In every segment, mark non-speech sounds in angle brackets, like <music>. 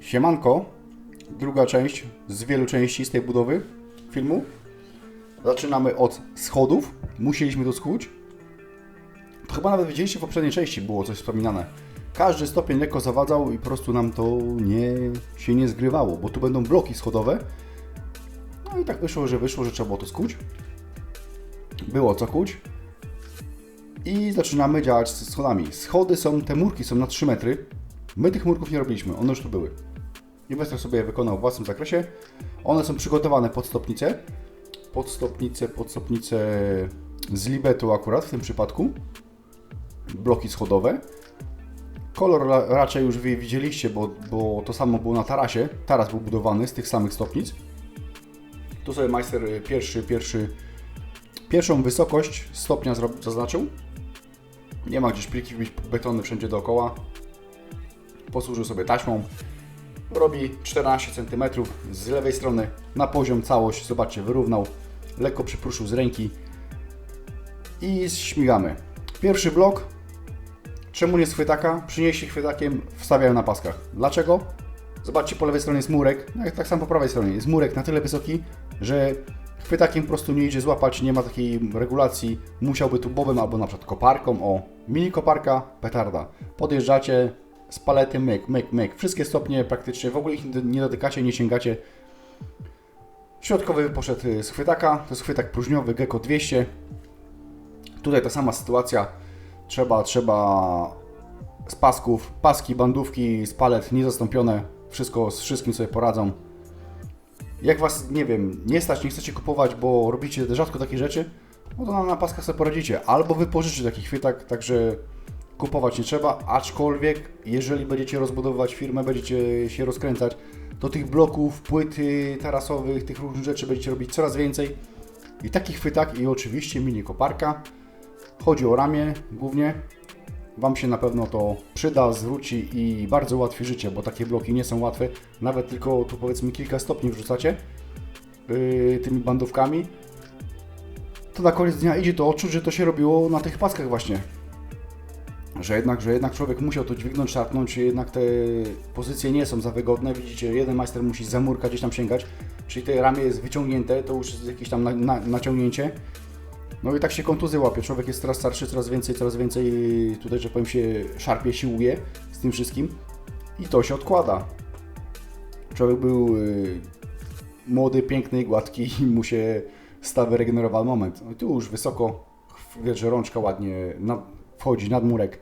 Siemanko, druga część z wielu części z tej budowy filmu. Zaczynamy od schodów. Musieliśmy to skuć. To chyba nawet widzieliście w poprzedniej części, było coś wspominane. Każdy stopień lekko zawadzał i po prostu nam to nie, się nie zgrywało, bo tu będą bloki schodowe. No i tak wyszło, że wyszło, że trzeba było to skuć. Było co kuć. I zaczynamy działać z schodami. Schody są, te murki są na 3 metry. My tych murków nie robiliśmy, one już tu były. Inwestor sobie je wykonał w własnym zakresie. One są przygotowane pod stopnicę. Pod stopnicę, pod stopnicę z libetu akurat w tym przypadku. Bloki schodowe. Kolor ra- raczej już wy widzieliście, bo, bo to samo było na tarasie. Taras był budowany z tych samych stopnic. Tu sobie majster y, pierwszy, pierwszy, pierwszą wysokość stopnia zaznaczył. Nie ma gdzieś pliki betony wszędzie dookoła. Posłużył sobie taśmą. Robi 14 cm z lewej strony na poziom całość. Zobaczcie, wyrównał. Lekko przypruszył z ręki. I śmigamy. Pierwszy blok. Czemu nie z chwytaka? Przynieśli chwytakiem, wstawiają na paskach. Dlaczego? Zobaczcie, po lewej stronie jest murek, no tak samo po prawej stronie. Jest murek na tyle wysoki, że chwytakiem po prostu nie idzie złapać, nie ma takiej regulacji. Musiałby tu bobem albo na przykład koparką. O, mini koparka, petarda. Podjeżdżacie z palety, myk, myk, myk. Wszystkie stopnie praktycznie, w ogóle ich nie dotykacie, nie sięgacie. Środkowy poszedł z chwytaka, to jest chwytak próżniowy Gecko 200. Tutaj ta sama sytuacja. Trzeba, trzeba z pasków, paski, bandówki, z palet niezastąpione. Wszystko z wszystkim sobie poradzą. Jak Was, nie wiem, nie stać, nie chcecie kupować, bo robicie rzadko takie rzeczy, no to na, paskach sobie poradzicie. Albo wypożyczycie taki chwytak, także kupować nie trzeba, aczkolwiek jeżeli będziecie rozbudowywać firmę, będziecie się rozkręcać, to tych bloków, płyty tarasowych, tych różnych rzeczy będziecie robić coraz więcej. I taki chwytak i oczywiście mini koparka. Chodzi o ramię głównie. Wam się na pewno to przyda, zwróci i bardzo ułatwi życie, bo takie bloki nie są łatwe. Nawet tylko tu powiedzmy kilka stopni wrzucacie yy, tymi bandówkami. To na koniec dnia idzie to odczuć, że to się robiło na tych paskach właśnie. Że jednak, że jednak człowiek musiał to dźwignąć, szarpnąć, jednak te pozycje nie są za wygodne. Widzicie, jeden majster musi za murka gdzieś tam sięgać, czyli te ramię jest wyciągnięte, to już jest jakieś tam na, na, naciągnięcie. No i tak się kontuzje łapie. Człowiek jest coraz starszy, coraz więcej, coraz więcej tutaj, że powiem się, szarpie, siłuje z tym wszystkim i to się odkłada. Człowiek był y, młody, piękny gładki i mu się stawy regenerował moment. No i tu już wysoko, widać, że rączka ładnie wchodzi nad murek,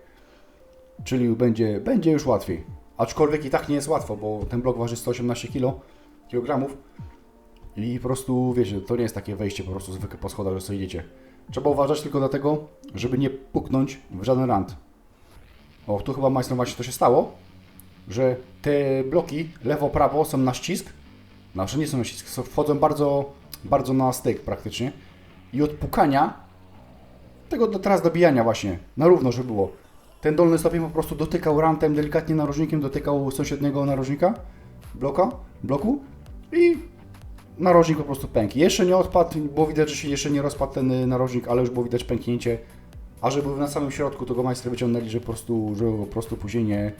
czyli będzie, będzie już łatwiej. Aczkolwiek i tak nie jest łatwo, bo ten blok waży 118 kg, kilogramów i po prostu, wiecie, to nie jest takie wejście po prostu zwykle po schodach, że sobie idziecie. Trzeba uważać tylko dlatego, żeby nie puknąć w żaden rant. O, tu chyba majstrom właśnie to się stało, że te bloki lewo-prawo są na ścisk, znaczy nie są na ścisk, są- wchodzą bardzo, bardzo na styk praktycznie i od pukania, tego do, teraz dobijania właśnie, na równo, żeby było. Ten dolny stopień po prostu dotykał rantem, delikatnie narożnikiem, dotykał sąsiedniego narożnika, bloka, bloku i narożnik po prostu pękł. Jeszcze nie odpadł, bo widać, że się jeszcze nie rozpadł ten y, narożnik, ale już było widać pęknięcie. A że był na samym środku, to go majstry wyciągnęli, że po prostu, że po prostu później nie...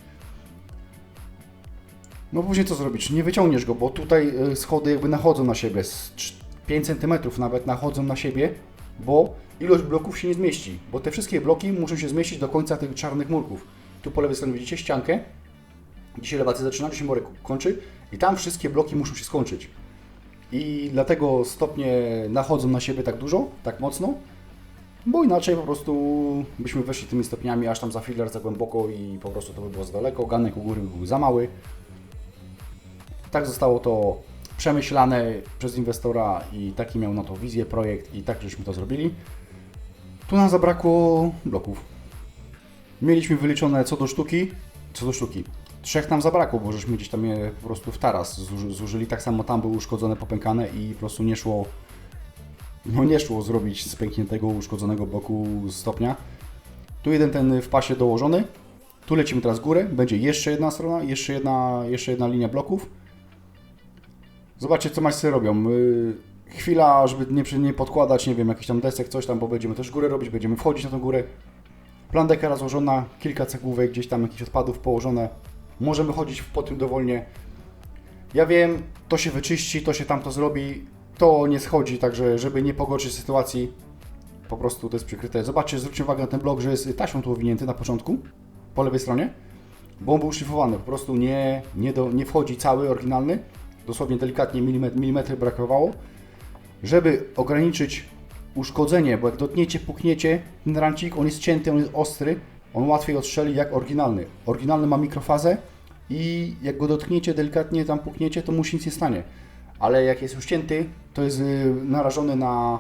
No później co zrobić? Nie wyciągniesz go, bo tutaj y, schody jakby nachodzą na siebie, z trz- 5 cm nawet nachodzą na siebie, bo ilość bloków się nie zmieści, bo te wszystkie bloki muszą się zmieścić do końca tych czarnych murków. Tu po lewej stronie widzicie ściankę, gdzie się elewacja zaczyna, gdzie się murek kończy i tam wszystkie bloki muszą się skończyć. I dlatego stopnie nachodzą na siebie tak dużo, tak mocno, bo inaczej po prostu byśmy weszli tymi stopniami aż tam za filar, za głęboko i po prostu to by było za daleko, ganek u góry by był za mały. Tak zostało to przemyślane przez inwestora i taki miał na to wizję, projekt i tak żeśmy to zrobili. Tu nam zabrakło bloków. Mieliśmy wyliczone co do sztuki, co do sztuki. Trzech nam zabrakło, bo żeśmy gdzieś tam je po prostu w taras zuży- zużyli. Tak samo tam były uszkodzone, popękane i po prostu nie szło, no nie szło zrobić z pękniętego, uszkodzonego bloku stopnia. Tu jeden ten w pasie dołożony. Tu lecimy teraz górę. Będzie jeszcze jedna strona, jeszcze jedna, jeszcze jedna linia bloków. Zobaczcie, co majstry robią. Chwila, żeby nie, nie podkładać, nie wiem, jakiś tam desek, coś tam, bo będziemy też górę robić, będziemy wchodzić na tą górę. Plandeka rozłożona, kilka cegłówek, gdzieś tam jakichś odpadów położone. Możemy chodzić po tym dowolnie. Ja wiem, to się wyczyści, to się tamto zrobi, to nie schodzi, także żeby nie pogorszyć sytuacji, po prostu to jest przykryte. Zobaczcie, zwróćcie uwagę na ten blok, że jest taśmą tu owinięty na początku, po lewej stronie, bo on był szlifowany, po prostu nie, nie, do, nie wchodzi cały, oryginalny, dosłownie delikatnie milimetr, milimetry brakowało, żeby ograniczyć uszkodzenie, bo jak dotkniecie, pukniecie, ten rancik, on jest cięty, on jest ostry, on łatwiej odstrzeli jak oryginalny. Oryginalny ma mikrofazę i jak go dotkniecie, delikatnie tam pukniecie, to mu się nic nie stanie. Ale jak jest już cięty, to jest y, narażony na,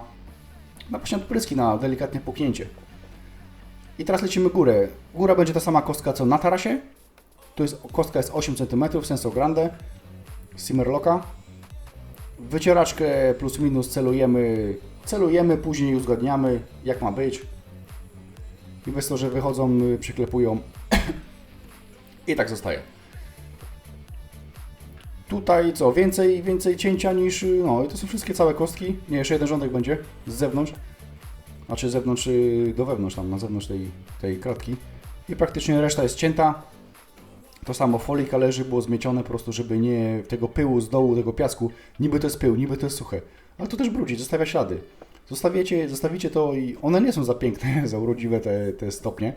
na właśnie odpryski, na delikatne puknięcie. I teraz lecimy górę. Góra będzie ta sama kostka co na tarasie. Tu jest, kostka jest 8 cm, senso grande, Simmerlocka. Wycieraczkę plus minus celujemy, celujemy, później uzgadniamy jak ma być. Inwestorzy wychodzą, y, przyklepują <clears throat> i tak zostaje. Tutaj co, więcej, więcej cięcia niż, y, no i to są wszystkie całe kostki. Nie, jeszcze jeden rządek będzie z zewnątrz. Znaczy z zewnątrz y, do wewnątrz, tam na zewnątrz tej, tej kratki. I praktycznie reszta jest cięta. To samo folika leży, było zmiecione po prostu, żeby nie tego pyłu z dołu, tego piasku, niby to jest pył, niby to jest suche. Ale to też brudzi, zostawia ślady. Zostawicie, zostawicie to i one nie są za piękne, <laughs> za urodziwe te, te stopnie,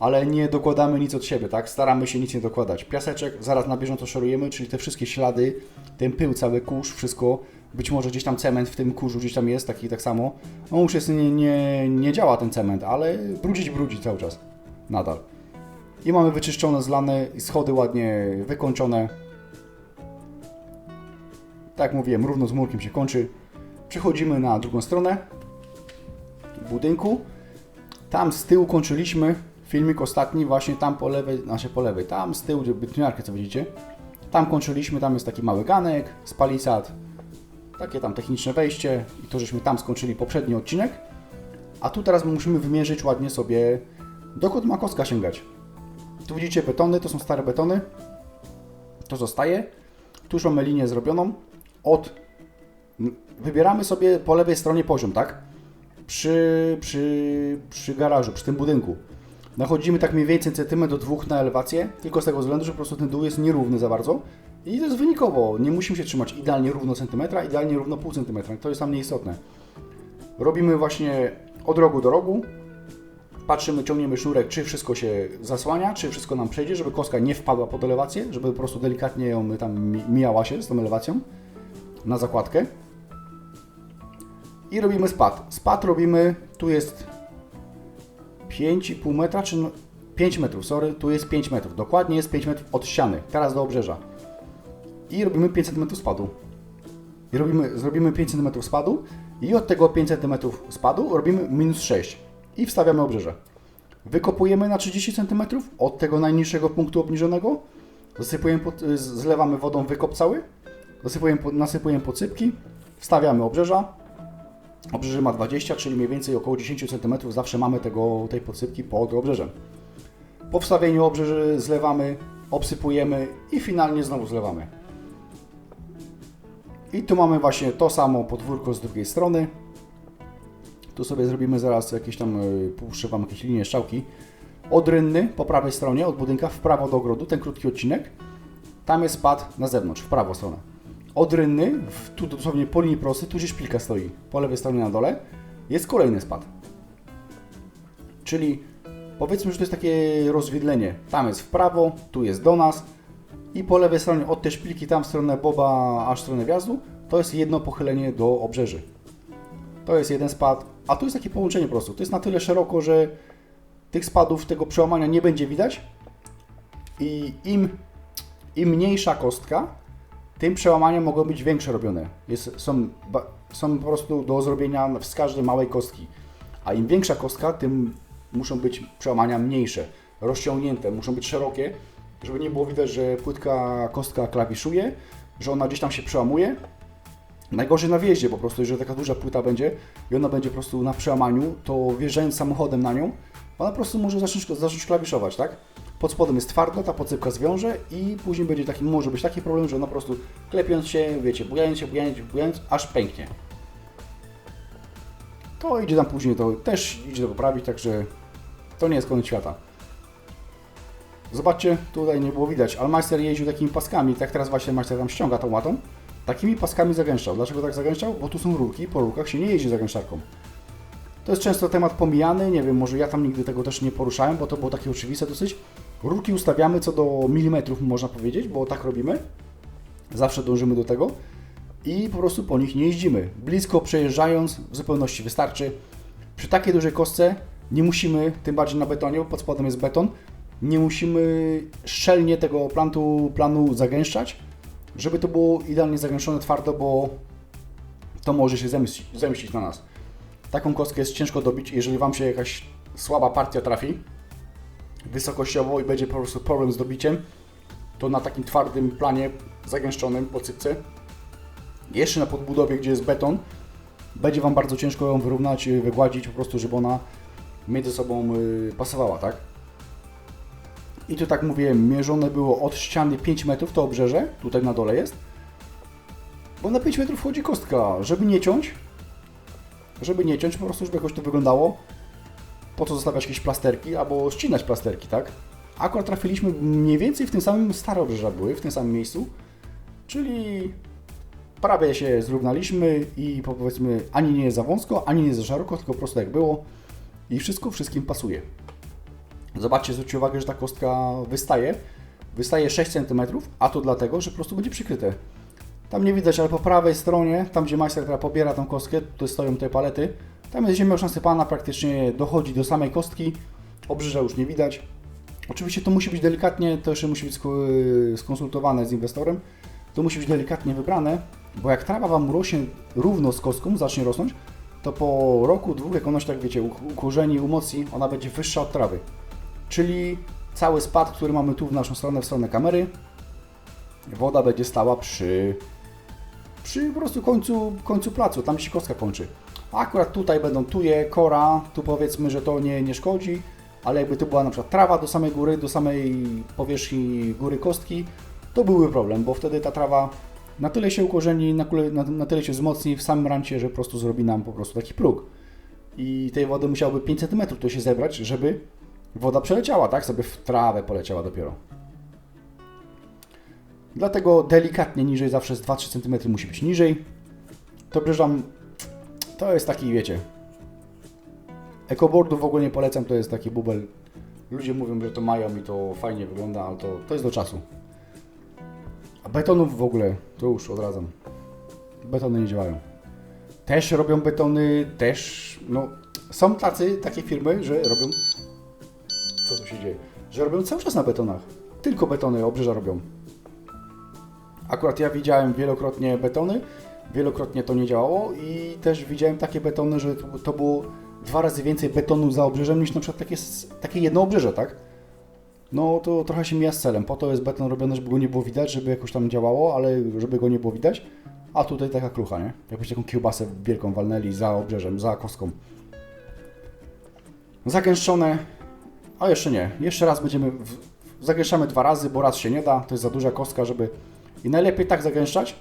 ale nie dokładamy nic od siebie, tak? Staramy się nic nie dokładać. Piaseczek zaraz na bieżąco szorujemy, czyli te wszystkie ślady, ten pył, cały kurz, wszystko, być może gdzieś tam cement w tym kurzu gdzieś tam jest, taki tak samo. No już jest, nie, nie, nie działa ten cement, ale brudzić brudzi cały czas, nadal. I mamy wyczyszczone, zlane, schody ładnie wykończone. Tak jak mówiłem, równo z murkiem się kończy. Przechodzimy na drugą stronę budynku. Tam z tyłu kończyliśmy filmik ostatni, właśnie tam po lewej, znaczy po lewej, tam z tyłu, gdzie bytniarkę, co widzicie. Tam kończyliśmy, tam jest taki mały ganek z palisad, takie tam techniczne wejście i to żeśmy tam skończyli poprzedni odcinek. A tu teraz musimy wymierzyć ładnie sobie, dokąd ma kostka sięgać. Tu widzicie betony, to są stare betony. To zostaje. Tu już mamy linię zrobioną. Od... Wybieramy sobie po lewej stronie poziom, tak? Przy, przy, przy garażu, przy tym budynku. Nachodzimy tak mniej więcej centymetr do dwóch na elewację, tylko z tego względu, że po prostu ten dół jest nierówny za bardzo. I to jest wynikowo. Nie musimy się trzymać idealnie równo centymetra, idealnie równo pół centymetra. To jest nam nieistotne. Robimy właśnie od rogu do rogu, patrzymy, ciągniemy sznurek, czy wszystko się zasłania, czy wszystko nam przejdzie, żeby kostka nie wpadła pod elewację, żeby po prostu delikatnie ją tam mi- mijała się z tą elewacją na zakładkę. I robimy spad. Spad robimy, tu jest 5,5 metra, czy no- 5 metrów, sorry, tu jest 5 metrów. Dokładnie jest 5 metrów od ściany, teraz do obrzeża. I robimy 5 cm spadu. I robimy, zrobimy 5 cm spadu i od tego 5 cm spadu robimy minus 6 i wstawiamy obrzeże. Wykopujemy na 30 cm od tego najniższego punktu obniżonego, zasypujemy pod, zlewamy wodą wykop cały, zasypujemy, nasypujemy pocypki, wstawiamy obrzeża. Obrzeże ma 20, czyli mniej więcej około 10 cm zawsze mamy tego, tej podsypki pod obrzeżem. Po wstawieniu obrzeży zlewamy, obsypujemy i finalnie znowu zlewamy. I tu mamy właśnie to samo podwórko z drugiej strony. Tu sobie zrobimy zaraz jakieś tam, y, puszczę jakieś linie strzałki. Od rynny po prawej stronie, od budynka w prawo do ogrodu, ten krótki odcinek. Tam jest spad na zewnątrz, w prawą stronę. Od rynny, w, tu dosłownie po linii prostej, tu gdzie szpilka stoi, po lewej stronie na dole, jest kolejny spad. Czyli powiedzmy, że to jest takie rozwidlenie. Tam jest w prawo, tu jest do nas i po lewej stronie od tej szpilki tam w stronę Boba, aż w stronę wjazdu, to jest jedno pochylenie do obrzeży. To jest jeden spad, a tu jest takie połączenie po prostu. To jest na tyle szeroko, że tych spadów, tego przełamania nie będzie widać i im, im mniejsza kostka, tym przełamania mogą być większe robione. Jest, są, są po prostu do zrobienia z każdej małej kostki. A im większa kostka, tym muszą być przełamania mniejsze, rozciągnięte, muszą być szerokie, żeby nie było widać, że płytka kostka klawiszuje, że ona gdzieś tam się przełamuje. Najgorzej na wjeździe po prostu, jeżeli taka duża płyta będzie i ona będzie po prostu na przełamaniu, to wjeżdżając samochodem na nią, ona po prostu może zacząć, zacząć klawiszować, tak? Pod spodem jest twardo, ta podsypka zwiąże i później będzie taki, może być taki problem, że ona po prostu klepiąc się, wiecie, bujając się, bujając, bujając, aż pęknie. To idzie tam później, to też idzie to poprawić, także to nie jest koniec świata. Zobaczcie, tutaj nie było widać, ale majster jeździł takimi paskami, tak teraz właśnie majster tam ściąga tą łatą. Takimi paskami zagęszczał. Dlaczego tak zagęszczał? Bo tu są rurki, po rurkach się nie jeździ zagęszczarką. To jest często temat pomijany, nie wiem, może ja tam nigdy tego też nie poruszałem, bo to było takie oczywiste dosyć. Rurki ustawiamy co do milimetrów, można powiedzieć, bo tak robimy. Zawsze dążymy do tego i po prostu po nich nie jeździmy. Blisko przejeżdżając w zupełności wystarczy. Przy takiej dużej kostce nie musimy, tym bardziej na betonie, bo pod spodem jest beton, nie musimy szczelnie tego plantu, planu zagęszczać, żeby to było idealnie zagęszczone twardo, bo to może się zemścić, zemścić na nas. Taką kostkę jest ciężko dobić, jeżeli Wam się jakaś słaba partia trafi wysokościowo i będzie po prostu problem z dobiciem, to na takim twardym planie zagęszczonym po cypce, jeszcze na podbudowie, gdzie jest beton, będzie Wam bardzo ciężko ją wyrównać, wygładzić po prostu, żeby ona między sobą y, pasowała, tak? I tu tak mówię, mierzone było od ściany 5 metrów, to obrzeże, tutaj na dole jest, bo na 5 metrów wchodzi kostka, żeby nie ciąć, żeby nie ciąć, po prostu żeby jakoś to wyglądało, po co zostawiać jakieś plasterki, albo ścinać plasterki, tak? Akurat trafiliśmy mniej więcej w tym samym, stare obrzeża były, w tym samym miejscu, czyli prawie się zrównaliśmy i powiedzmy ani nie za wąsko, ani nie za szeroko, tylko po prostu jak było i wszystko wszystkim pasuje. Zobaczcie, zwróćcie uwagę, że ta kostka wystaje, wystaje 6 cm, a to dlatego, że po prostu będzie przykryte. Tam nie widać, ale po prawej stronie, tam gdzie majster która pobiera tą kostkę, tu stoją te palety, tam jest ziemia już nasypana, praktycznie dochodzi do samej kostki, obrzyża już nie widać. Oczywiście to musi być delikatnie, to jeszcze musi być sko- skonsultowane z inwestorem, to musi być delikatnie wybrane, bo jak trawa Wam rośnie równo z kostką, zacznie rosnąć, to po roku, dwóch, jak ona się tak wiecie, u- ukorzeni, umocni, ona będzie wyższa od trawy. Czyli cały spad, który mamy tu w naszą stronę, w stronę kamery, woda będzie stała przy, przy po prostu końcu, końcu placu, tam się kostka kończy. Akurat tutaj będą tuje, kora, tu powiedzmy, że to nie, nie szkodzi, ale jakby to była na przykład trawa do samej góry, do samej powierzchni góry kostki, to byłby problem, bo wtedy ta trawa na tyle się ukorzeni, na, na, na tyle się wzmocni w samym rancie, że po prostu zrobi nam po prostu taki próg. I tej wody musiałoby 5 cm to się zebrać, żeby woda przeleciała, tak? Sobie w trawę poleciała dopiero. Dlatego delikatnie niżej, zawsze z 2-3 cm musi być niżej. To bierzam, to jest taki, wiecie, ekoboardu w ogóle nie polecam, to jest taki bubel. Ludzie mówią, że to mają i to fajnie wygląda, ale to, to jest do czasu. A betonów w ogóle, to już odradzam. Betony nie działają. Też robią betony, też, no, są tacy, takie firmy, że robią, co tu się dzieje, że robią cały czas na betonach. Tylko betony obrzeża robią. Akurat ja widziałem wielokrotnie betony, wielokrotnie to nie działało i też widziałem takie betony, że to, było dwa razy więcej betonu za obrzeżem niż na przykład takie, takie jedno obrzeże, tak? No to trochę się mija z celem. Po to jest beton robiony, żeby go nie było widać, żeby jakoś tam działało, ale żeby go nie było widać. A tutaj taka klucha, nie? Jakbyś taką kiełbasę wielką walnęli za obrzeżem, za kostką. Zagęszczone, a jeszcze nie. Jeszcze raz będziemy, w, zagęszczamy dwa razy, bo raz się nie da, to jest za duża kostka, żeby... I najlepiej tak zagęszczać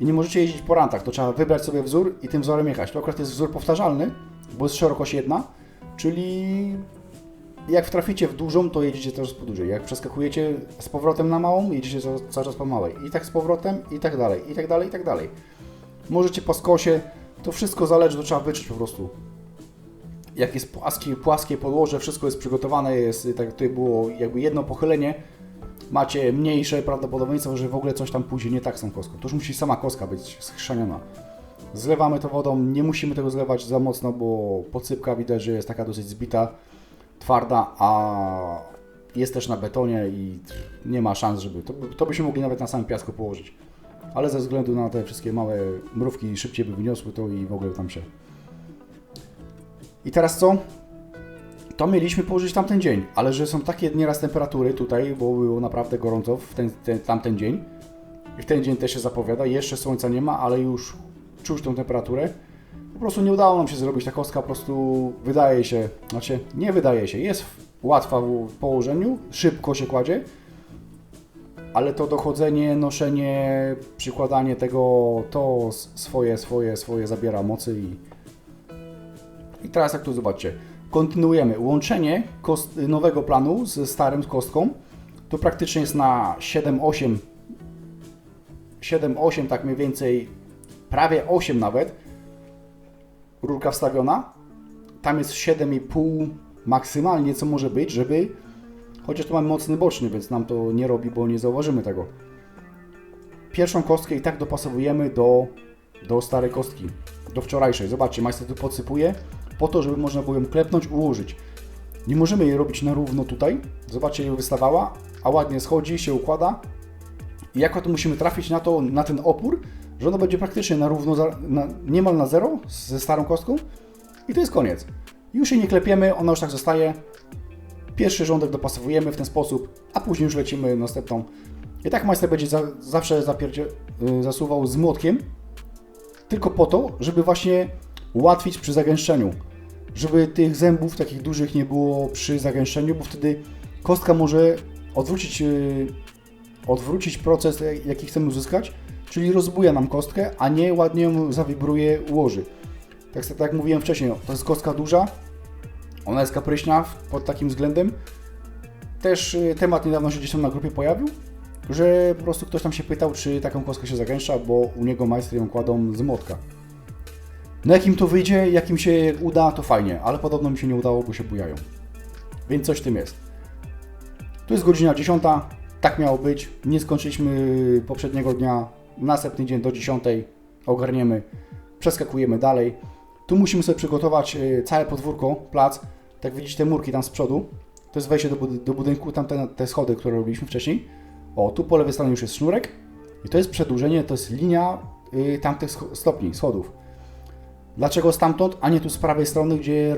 i nie możecie jeździć po rantach, to trzeba wybrać sobie wzór i tym wzorem jechać. To akurat jest wzór powtarzalny, bo jest szerokość jedna, czyli jak wtraficie w dużą, to jedziecie coraz po dużej. Jak przeskakujecie z powrotem na małą, jedziecie cały czas po małej. I tak z powrotem, i tak dalej, i tak dalej, i tak dalej. Możecie po skosie, to wszystko zależy, to trzeba wyczuć po prostu. Jak jest płaskie, płaskie podłoże, wszystko jest przygotowane, jest tak tutaj było jakby jedno pochylenie, macie mniejsze prawdopodobieństwo, że w ogóle coś tam pójdzie nie tak z tą kostką. To już musi sama kostka być schrzaniona. Zlewamy to wodą, nie musimy tego zlewać za mocno, bo podsypka widać, że jest taka dosyć zbita, twarda, a jest też na betonie i nie ma szans, żeby to, to byśmy mogli nawet na samym piasku położyć. Ale ze względu na te wszystkie małe mrówki szybciej by wyniosły to i w ogóle tam się. I teraz co? To mieliśmy położyć tamten dzień, ale że są takie nieraz temperatury tutaj, bo było naprawdę gorąco w ten, ten, tamten dzień. I w ten dzień też się zapowiada, jeszcze słońca nie ma, ale już czuć tą temperaturę. Po prostu nie udało nam się zrobić, ta kostka po prostu wydaje się, znaczy nie wydaje się, jest łatwa w położeniu, szybko się kładzie, ale to dochodzenie, noszenie, przykładanie tego, to swoje, swoje, swoje zabiera mocy i, i teraz jak tu zobaczcie, kontynuujemy łączenie kost, nowego planu ze starym kostką, Tu praktycznie jest na 7-8 7-8 tak mniej więcej, prawie 8 nawet, rurka wstawiona. Tam jest 7,5 maksymalnie, co może być, żeby, chociaż tu mamy mocny boczny, więc nam to nie robi, bo nie zauważymy tego. Pierwszą kostkę i tak dopasowujemy do, do starej kostki, do wczorajszej. Zobaczcie, majster tu podsypuje, po to, żeby można było ją klepnąć, ułożyć. Nie możemy jej robić na równo tutaj. Zobaczcie, ją wystawała, a ładnie schodzi, się układa. I jako to musimy trafić na, to, na ten opór, że ono będzie praktycznie na równo, na, niemal na zero ze starą kostką. I to jest koniec. Już jej nie klepiemy, ona już tak zostaje. Pierwszy rządek dopasowujemy w ten sposób, a później już lecimy następną. I tak majster będzie za, zawsze zapierdzie, y, zasuwał z młotkiem, tylko po to, żeby właśnie ułatwić przy zagęszczeniu. Żeby tych zębów takich dużych nie było przy zagęszczeniu, bo wtedy kostka może odwrócić, y, odwrócić proces, jaki chcemy uzyskać, czyli rozbuja nam kostkę, a nie ładnie ją zawibruje, ułoży. Tak, tak jak mówiłem wcześniej, to jest kostka duża, ona jest kapryśna pod takim względem. Też y, temat niedawno się gdzieś tam na grupie pojawił, że po prostu ktoś tam się pytał, czy taką kostkę się zagęszcza, bo u niego majstry ją kładą z młotka. No jak im to wyjdzie, jak im się uda, to fajnie, ale podobno mi się nie udało, bo się bujają. Więc coś w tym jest. Tu jest godzina 10, tak miało być. Nie skończyliśmy poprzedniego dnia, następny dzień do 10 ogarniemy, przeskakujemy dalej. Tu musimy sobie przygotować e, całe podwórko, plac. Tak widzicie te murki tam z przodu. To jest wejście do, bud- do budynku, tam te, te schody, które robiliśmy wcześniej. O, tu po lewej stronie już jest sznurek. I to jest przedłużenie, to jest linia y, tamtych stopni, schodów. Dlaczego stamtąd, a nie tu z prawej strony, gdzie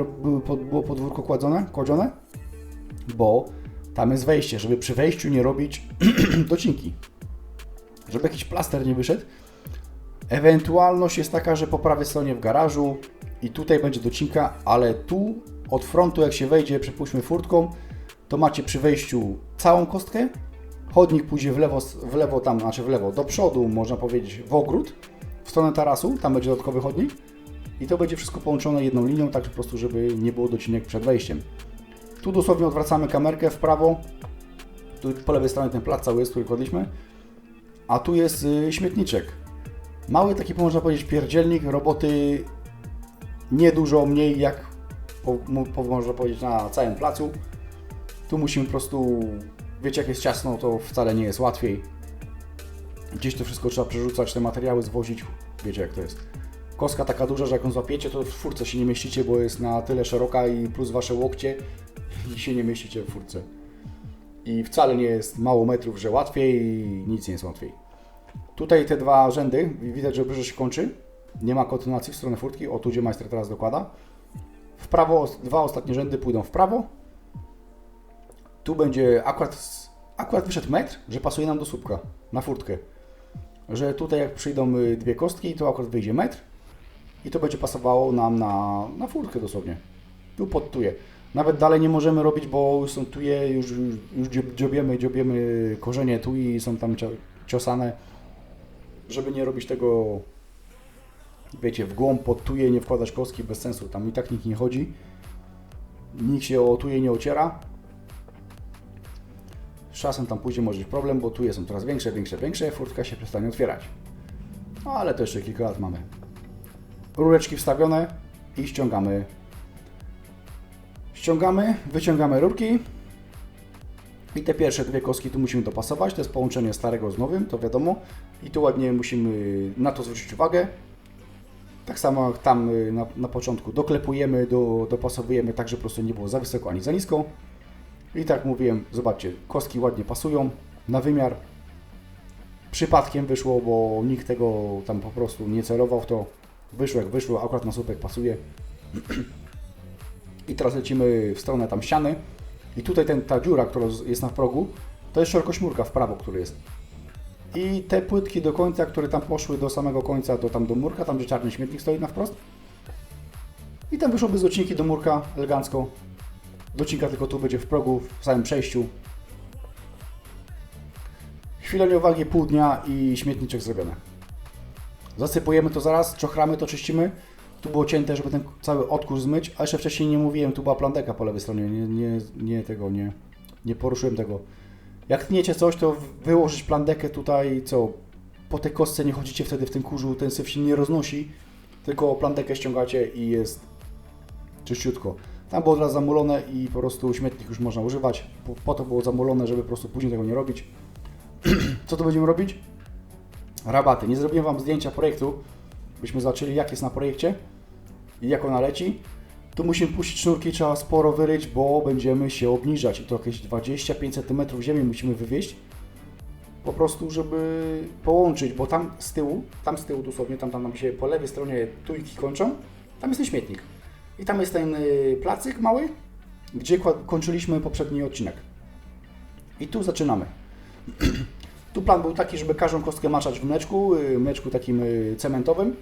było podwórko kładzone, kładzione? Bo tam jest wejście, żeby przy wejściu nie robić <clears throat> docinki. Żeby jakiś plaster nie wyszedł. Ewentualność jest taka, że po prawej stronie w garażu i tutaj będzie docinka, ale tu od frontu jak się wejdzie, przepuśćmy furtką, to macie przy wejściu całą kostkę, chodnik pójdzie w lewo, w lewo tam, znaczy w lewo, do przodu, można powiedzieć, w ogród, w stronę tarasu, tam będzie dodatkowy chodnik i to będzie wszystko połączone jedną linią, tak po prostu, żeby nie było docinek przed wejściem. Tu dosłownie odwracamy kamerkę w prawo, tu po lewej stronie ten plac cały jest, który kładliśmy, a tu jest y, śmietniczek. Mały taki, można powiedzieć, pierdzielnik, roboty niedużo mniej jak, po, mo- po, można powiedzieć, na całym placu. Tu musimy po prostu, wiecie jak jest ciasno, to wcale nie jest łatwiej. Gdzieś to wszystko trzeba przerzucać, te materiały zwozić, wiecie jak to jest. Kostka taka duża, że jak ją złapiecie, to w furce się nie mieścicie, bo jest na tyle szeroka i plus wasze łokcie <laughs> i się nie mieścicie w furce. I wcale nie jest mało metrów, że łatwiej i nic nie jest łatwiej. Tutaj te dwa rzędy, widać, że brzyże się kończy. Nie ma kontynuacji w stronę furtki. O, tu gdzie majster teraz dokłada. W prawo, dwa ostatnie rzędy pójdą w prawo. Tu będzie akurat, akurat wyszedł metr, że pasuje nam do słupka na furtkę. Że tutaj jak przyjdą y, dwie kostki, to akurat wyjdzie metr i to będzie pasowało nam na, na furtkę dosłownie. Tu pod tuje. Nawet dalej nie możemy robić, bo już są tuje, już, już, już dziob- dziobiemy, dziobiemy korzenie tu i są tam cio- ciosane, żeby nie robić tego, wiecie, w głąb pod tuje, nie wkładać kostki bez sensu. Tam i tak nikt nie chodzi. Nikt się o tuje nie ociera. Z czasem tam później może być problem, bo tuje są coraz większe, większe, większe, furtka się przestanie otwierać. No ale to jeszcze kilka lat mamy. Rureczki wstawione i ściągamy. Ściągamy, wyciągamy rurki. I te pierwsze dwie kostki tu musimy dopasować. To jest połączenie starego z nowym, to wiadomo. I tu ładnie musimy na to zwrócić uwagę. Tak samo jak tam y, na, na początku doklepujemy, do, dopasowujemy tak, żeby po prostu nie było za wysoko ani za nisko. I tak mówiłem, zobaczcie, kostki ładnie pasują na wymiar. Przypadkiem wyszło, bo nikt tego tam po prostu nie celował to. Wyszło jak wyszło, akurat na słupek pasuje. <clears throat> I teraz lecimy w stronę tam ściany. I tutaj ten, ta dziura, która jest na progu, to jest szerokośmurka w prawo, który jest. I te płytki do końca, które tam poszły do samego końca, do tam do murka, tam gdzie czarny śmietnik stoi na wprost. I tam wyszłoby z docinki do murka elegancko. Docinka tylko tu będzie w progu, w samym przejściu. Chwila nieuwagi, pół dnia i śmietniczek zrobione. Zasypujemy to zaraz, czochramy to, czyścimy. Tu było cięte, żeby ten cały odkurz zmyć, a jeszcze wcześniej nie mówiłem, tu była plandeka po lewej stronie, nie, nie, nie tego, nie, nie poruszyłem tego. Jak tniecie coś, to wyłożyć plandekę tutaj, co po tej kostce nie chodzicie wtedy w tym kurzu, ten syf się nie roznosi, tylko plandekę ściągacie i jest czyściutko. Tam było teraz zamulone i po prostu śmietnik już można używać. Po, po to było zamulone, żeby po prostu później tego nie robić. <clears throat> Co tu będziemy robić? Rabaty. Nie zrobiłem Wam zdjęcia projektu, byśmy zobaczyli jak jest na projekcie i jak ona leci. Tu musimy puścić sznurki, trzeba sporo wyryć, bo będziemy się obniżać i to jakieś 25 cm ziemi musimy wywieźć. Po prostu, żeby połączyć, bo tam z tyłu, tam z tyłu dosłownie, tam, tam nam się po lewej stronie tujki kończą, tam jest ten śmietnik. I tam jest ten y, placyk mały, gdzie kończyliśmy poprzedni odcinek. I tu zaczynamy. <clears throat> tu plan był taki, żeby każdą kostkę maczać w mleczku, y, mleczku takim y, cementowym,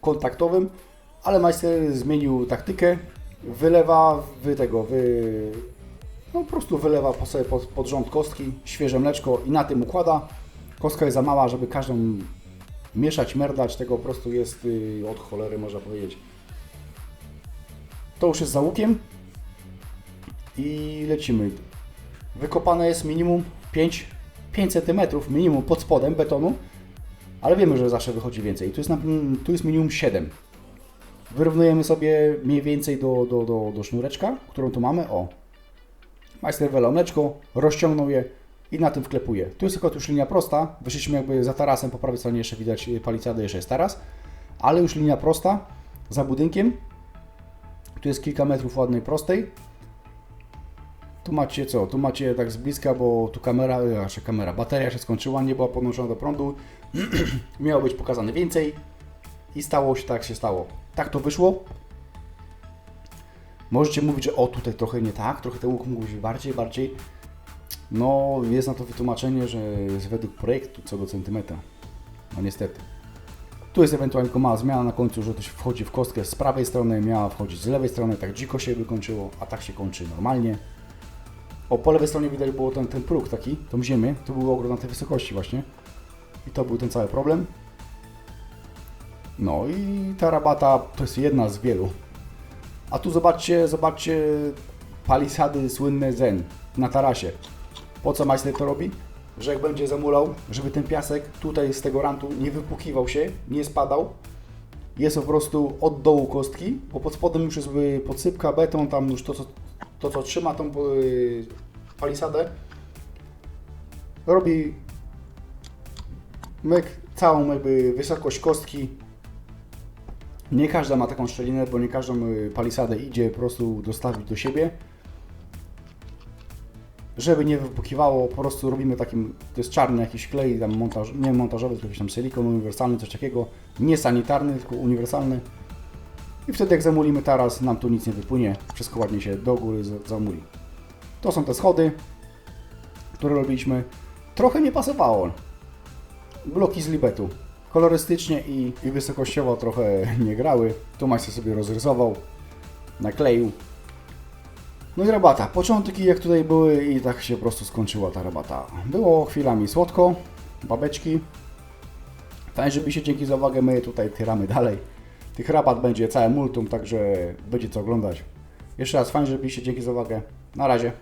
kontaktowym, ale majster zmienił taktykę, wylewa wy tego, wy, no po prostu wylewa po sobie pod, pod rząd kostki, świeże mleczko i na tym układa. Kostka jest za mała, żeby każdą mieszać, merdać, tego po prostu jest y, od cholery, można powiedzieć. To już jest za łukiem i lecimy. Wykopane jest minimum 5, 5 cm minimum pod spodem betonu, ale wiemy, że zawsze wychodzi więcej. Tu jest, na, tu jest minimum 7. Wyrównujemy sobie mniej więcej do, do, do, do sznureczka, którą tu mamy. O, majster wylał mleczko, rozciągnął je i na tym wklepuje. Tu jest tylko już linia prosta. Wyszliśmy jakby za tarasem, po prawej stronie jeszcze widać palicadę, jeszcze jest taras, ale już linia prosta za budynkiem. Tu jest kilka metrów ładnej prostej. Tu macie co? Tu macie tak z bliska, bo tu kamera, e, znaczy kamera, bateria się skończyła, nie była podłączona do prądu. <clears throat> Miało być pokazane więcej i stało się tak, się stało. Tak to wyszło. Możecie mówić, że o tutaj trochę nie tak, trochę ten łuk mógł być bardziej, bardziej. No, jest na to wytłumaczenie, że jest według projektu co do centymetra. No niestety. Tu jest ewentualnie tylko mała zmiana na końcu, że to się wchodzi w kostkę z prawej strony, miała wchodzić z lewej strony, tak dziko się wykończyło, a tak się kończy normalnie. O, po lewej stronie widać było ten, ten próg taki, tą ziemię, to był ogród na tej wysokości właśnie. I to był ten cały problem. No i ta rabata to jest jedna z wielu. A tu zobaczcie, zobaczcie palisady słynne Zen na tarasie. Po co majster to robi? Że jak będzie zamulał, żeby ten piasek tutaj z tego rantu nie wypukiwał się, nie spadał. Jest po prostu od dołu kostki, bo pod spodem już jest podsypka, beton, tam już to co, to, co trzyma tą y, palisadę. Robi myk, całą jakby wysokość kostki. Nie każda ma taką szczelinę, bo nie każdą y, palisadę idzie po prostu dostawić do siebie żeby nie wypukiwało, po prostu robimy takim, to jest czarny jakiś klej, tam montaż, nie montażowy, tylko jakiś tam silikon uniwersalny, coś takiego, nie sanitarny, tylko uniwersalny. I wtedy jak zamulimy taras, nam tu nic nie wypłynie, wszystko ładnie się do góry za- zamuli. To są te schody, które robiliśmy. Trochę nie pasowało. Bloki z libetu. Kolorystycznie i, i wysokościowo trochę <laughs> nie grały. Tu majster sobie rozrysował, nakleił. No i rabata. Początki jak tutaj były i tak się po prostu skończyła ta rabata. Było chwilami słodko, babeczki. Fajnie, żeby się dzięki za uwagę my tutaj tyramy dalej. Tych rabat będzie całe multum, także będzie co oglądać. Jeszcze raz fajnie, żeby się dzięki za uwagę. Na razie.